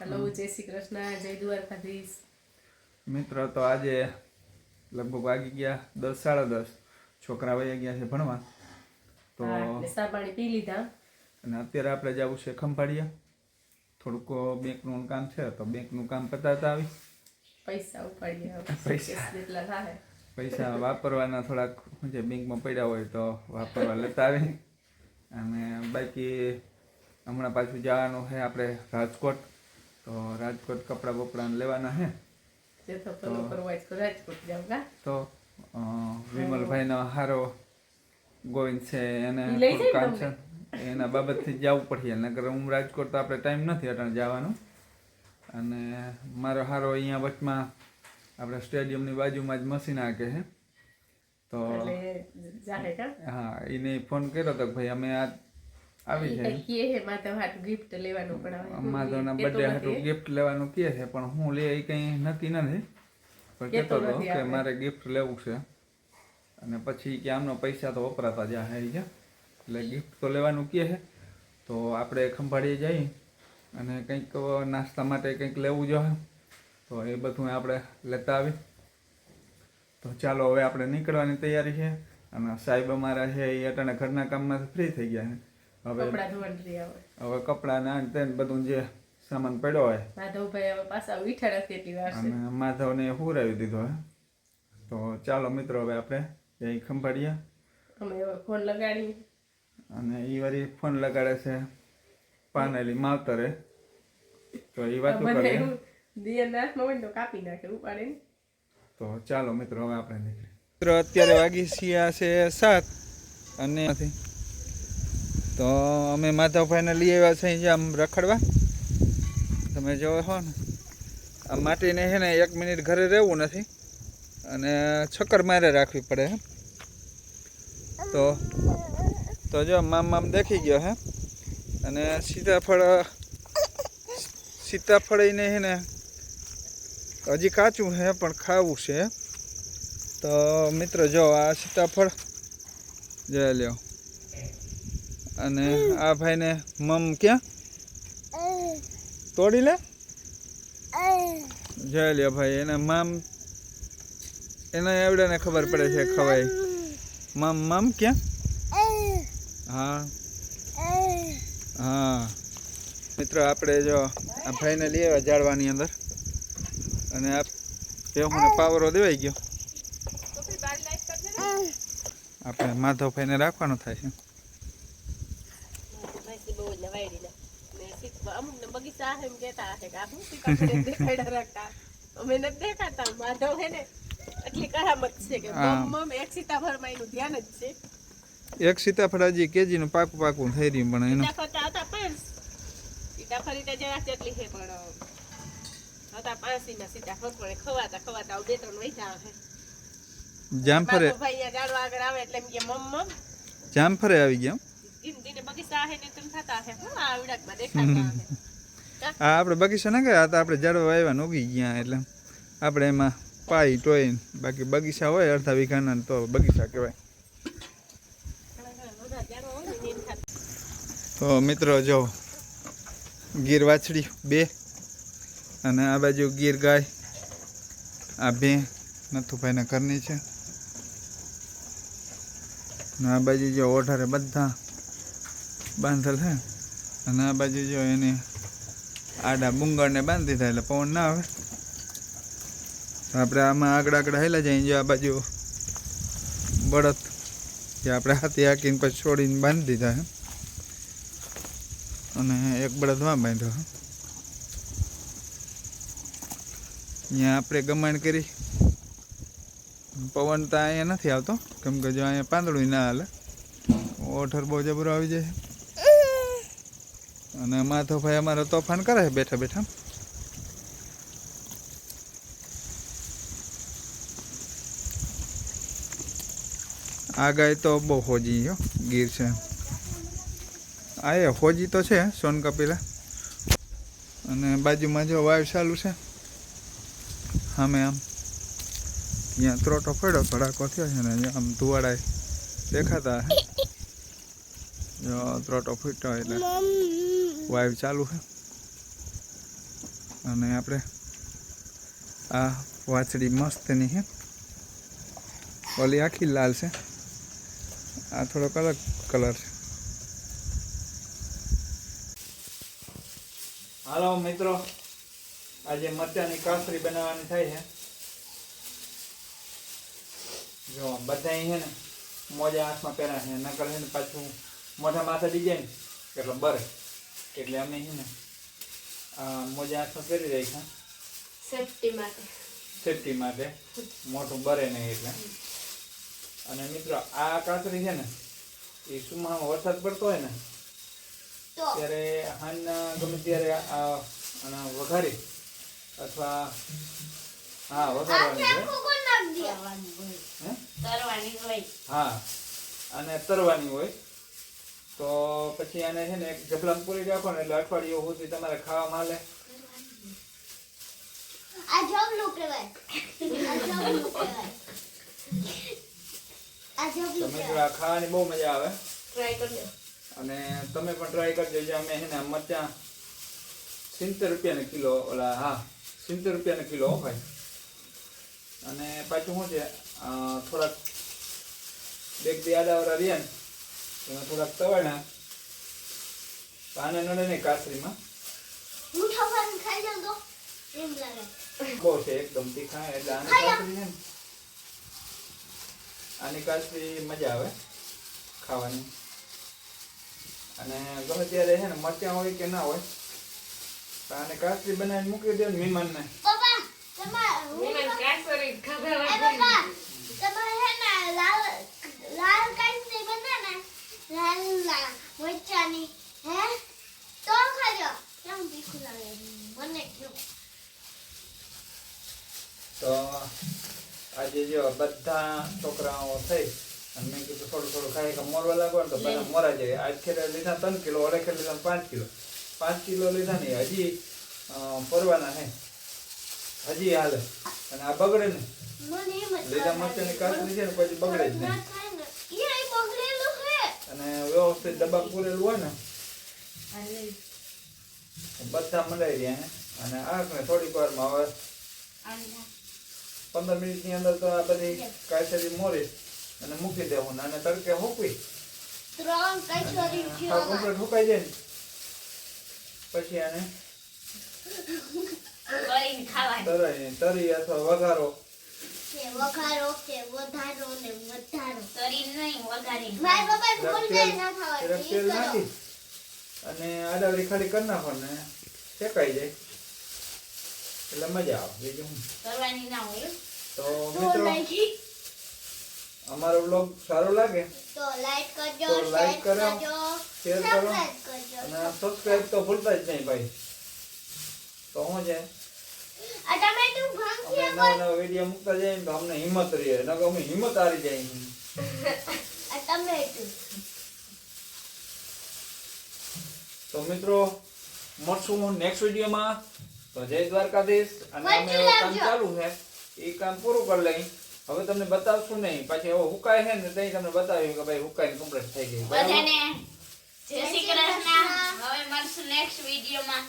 Hello જય શ્રી કૃષ્ણ જય દ્વારકાધીશ. મિત્રો તો આજે લગભગ વાગી ગયા દસ સાડા દસ. છોકરા વયા ગયા છે ભણવા. તો હા પાણી પી લીધા. અને અત્યારે આપણે જવું છે ખંભાળિયા. થોડુંક બેંકનું કામ છે તો બેંકનું કામ પતાતા આવી. પૈસા ઉપાડીએ પૈસા. જેટલા થાય પૈસા વાપરવાના થોડાક જે બેંકમાં પડ્યા હોય તો વાપરવા લેતા આવી. અને બાકી હમણાં પાછું જવાનું છે આપણે રાજકોટ. તો રાજકોટ કપડાં બપડા લેવાના છે તો વિમલભાઈનો હારો ગોવિંદ છે એને કામ છે. એના બાબતથી જવું પડશે નકર હું રાજકોટ તો આપણે ટાઈમ નથી અટાણે જવાનું. અને મારો હારો અહીંયા વચમાં આપણે સ્ટેડિયમની બાજુમાં જ મશીન આકે છે તો હા એને ફોન કર્યો તો કે ભાઈ અમે આ આવી જાય. કે હે માતા હાટ ગિફ્ટ લેવાનું પણ આવે માધવના બર્થડે નથી. ગિફ્ટ લેવાનું કે છે પણ હું લે એ કંઈ નક્કી નથી. પણ કહેતો હતો કે મારે ગિફ્ટ લેવું છે. અને પછી કે આમનો પૈસા તો વપરાતા જાય છે એટલે ગિફ્ટ તો લેવાનું કે છે. તો આપણે ખંભાળીએ જઈ અને કંઈક નાસ્તા માટે કંઈક લેવું જોઈએ તો એ બધું આપણે લેતા આવી તો ચાલો હવે આપણે નીકળવાની તૈયારી છે. અને સાહેબ અમારા છે એ અટાણે ઘરના કામમાંથી ફ્રી થઈ ગયા છે. હવે હવે કપડાં ને તે બધું જે સામાન પડ્યો હોય. માધવભાઈ હવે પાછા છે એટલી વાર અને માધવને હુરાવી દીધો હે? તો ચાલો મિત્રો હવે આપણે જઈ ખંભાળીએ. અમે ફોન લગાડી અને એ વારી ફોન લગાડે છે પાનેલી માવતરે. તો એ વાત કરે દિયર નાશમાં હોય તો કાપી નાખે ઉપાડે તો ચાલો મિત્રો હવે આપણે નીકળીએ. મિત્રો અત્યારે વાગી સિયા છે સાત અને નથી તો અમે માધવભાઈને લઈ આવ્યા છે અહીંયા આમ રખડવા. તમે જોવો છો ને. આ માટીને છે ને એક મિનિટ ઘરે રહેવું નથી. અને છક્કર મારે રાખવી પડે હે. તો તો જો મામ મામ દેખી ગયો હે. અને સીતાફળ સીતાફળ એને છે ને હજી કાચું છે પણ ખાવું છે. તો મિત્રો જો આ સીતાફળ જોઈ લ્યો. અને આ ભાઈને મમ ક્યાં? તોડી લે. જોઈ લ્યો ભાઈ એને મામ એને એવડાને ખબર પડે છે ખવાય. મામ મામ ક્યાં? હા. હા. મિત્રો આપણે જો આ ભાઈને લઈ આવ્યા જાળવાની અંદર. અને આ ભેહુંને પાવરો દેવાઈ ગયો. આપણે માધવભાઈને રાખવાનો થાય છે બહુ એટલે વાયડી લે ને સીત- અમુક ને બગીચા હે એમ કહેતા હશે કે આ શું સીતાફળ જ દેખાડ્યા રાખતા અમે નથી દેખાતા માધવ હે ને એટલી કરામત છે કે હા. મમ મમ એક સીતાફળમાં એનું ધ્યાન જ છે. એક સીતાફળ હજી કેજીનું પાકું પાકું થઈ રહ્યું પણ એનું સીતાફળ તો હતા પાંચ. સીતાફળ તો જરાક જેટલી છે પણ અ, હતા પાંચીના સીતાફળ પણ ખવાતા ખવાતા બે ત્રણ વૈધા હે જામફળે ભાઈ અહીંયા ઝાડવા આગળ આવે એટલે એમ કે મમ મમ જામફળે આવી ગયા ધીમે ધીમે બગીચા હે ને તેમ થતા હે હું આ આવડાકમાં દેખાતા હે આ આપણે બગીચા ના કર્યા તો આપણે ઝાડવા આવ્યા ઉગી ગયા એટલે આપણે એમાં પાઈ ટોઈ બાકી બગીચા હોય અડધા વીઘાના તો બગીચા કહેવાય. તો મિત્રો જો, ગીર વાછડી બે અને આ બાજુ ગીર ગાય, આ બે નથુભાઈના ઘરની છે. અને આ બાજુ જો ઓઢારે બધા બાંધેલ છે. અને આ બાજુ જો એને આડા બુંગળને બાંધી દીધા એટલે પવન ના આવે. આપણે આમાં આગળ આગળ હેલા જઈએ જો આ બાજુ બળદ જે આપણે હાથી હાકીને પછી છોડીને બાંધી દીધા છે. અને એક બળદમાં બાંધ્યો હે. અહીંયા આપણે ગમાણ કરી. પવન તો અહીંયા નથી આવતો. કેમ કે જો અહીંયા પાંદડું ના હાલે. ઓઠર બહુ જબરો આવી જાય. અને માધવભાઈ અમારો તોફાન કરે છે, બેઠા બેઠા. આ ગાય તો બહુ હોજી ગયો ગીર છે. આ એ હોજી તો છે, સોન કપિલા. અને બાજુમાં જો વાવ ચાલુ છે, સામે આમ. ત્યાં ત્રોટો પડ્યો ધડાકો થયો છે ને, આમ ધુવાડા દેખાતા. હે. જો ત્રોટો ફૂટ્યો એટલે વાવ ચાલુ છે. અને આપણે આ વાછડી મસ્તની છે. ઓલી આખી લાલ છે. આ થોડોક અલગ કલર છે. હાલો મિત્રો આજે મરચાની કાસરી બનાવવાની થાય છે. જો બધા છે ને મોજા હાથમાં પહેરા છે. નકર છે ને પાછું મોઢા માથા ડિઝાઇન એટલે બરે. એટલે અમે છે ને આ મોજા હાથમાં પહેરી રહી છે સેફટી માટે. સેફટી માટે. મોટું બરે નહીં એટલે. અને મિત્રો આ કાતરી છે ને એ સુમામાં વરસાદ પડતો હોય ને ત્યારે હાન ગમે ત્યારે આ વઘારી અથવા હા વઘારવાની હોય હે? હા અને તરવાની હોય. તો પછી આને છે ને એક જબલામાં પૂરી રાખો ને એટલે અઠવાડિયું સુધી તમારે ખાવા માલે આ જબલું કહેવાય. આ ખાવાની બહુ મજા આવે. ટ્રાય કરજો. અને તમે પણ ટ્રાય કરજો જે અમે છે ને મરચાં સિત્તેર રૂપિયાના કિલો ઓલા હા સિત્તેર રૂપિયાના કિલો ભાઈ. અને પાછું શું છે થોડાક બેગ બે આડાવડા રહ્યા ને એમાં થોડાક તવાણા પાને નડે નહીં કાસરીમાં. મીઠા પાન ખાઈ જાવ તો એમ લાગે. બહુ છે એકદમ તીખા એટલે આની કાસરી છે ને આની કાસરી મજા આવે ખાવાની. અને ગમે ત્યારે છે ને મરચાં હોય કે ના હોય તો આને કાસરી બનાવીને મૂકી દે ને મહેમાનને. પપ્પા તમાર વિમાન કાસરી ખાધા પપ્પા તમારે હે ને લાલ લાલ કાંઈ બને ને લાલ લાલ મરચાની હે તો ખાજો કેમ તીખું લાગે મને કેવું તો આજે જો બધા છોકરાઓ થઈ અને મેં કીધું થોડું થોડું ખાઈ કે મોરવા લાગો ને તો બધા મોરા જાય. આજ ખેડે લીધા ત્રણ કિલો અડે ખેરે લીધા પાંચ કિલો. પાંચ કિલો લીધા ને હજી પરવાના હે. હજી હાલે. અને આ બગડે ને. લીધા મરચાંની કાચરી છે ને પછી બગડે જ નહીં. અને વ્યવસ્થિત ડબ્બા પૂરેલું હોય ને. બધા મંડાઈ રહ્યા અને આંખને થોડીક વારમાં હવે પંદર મિનિટની અંદર તો આ બધી કાચરી મોરી અને મૂકી દેવું. અને તડકે હોકવી. ત્રણ કચોરી હા કમ્પ્લીટ હુકાઈ જાય ને. પછી આને તરાઈ તરી અથવા વઘારો. વઘારો છે વધારો ને વધારો. વઘારી મારા પપ્પા જરાક ભૂલ ના થવાનું તેલ નાખી અને આડાવડી ખાલી કરી નાખો ને શેકાઈ જાય. એટલે મજા આવે બીજું. કરવાની ના હોય. તો મિત્રો. અમારો બ્લોગ સારો લાગે? તો લાઈક કરજો તો લાઈક કરો, શેર કરો. અને સબસ્ક્રાઇબ તો ભૂલતા જ નહીં ભાઈ. તો શું છે? નવા નવા વીડિયો મૂકતા જઈએ તો અમને હિંમત રહે નકર અમે હિંમત હારી જાય તો. મિત્રો મળશું નેક્સ્ટ વિડીયોમાં તો જય દ્વારકાધીશ. અને અમે કામ ચાલુ છે. એ કામ પૂરું કરી લઈ. હવે તમને બતાવશું નહીં. પાછી હવે હુકાય છે ને ત્યાં તમને બતાવ્યું કે ભાઈ હુકાય કમ્પ્લીટ થઈ ગઈ? બધાને જય શ્રી કૃષ્ણ. હવે મળશું નેક્સ્ટ વિડીયોમાં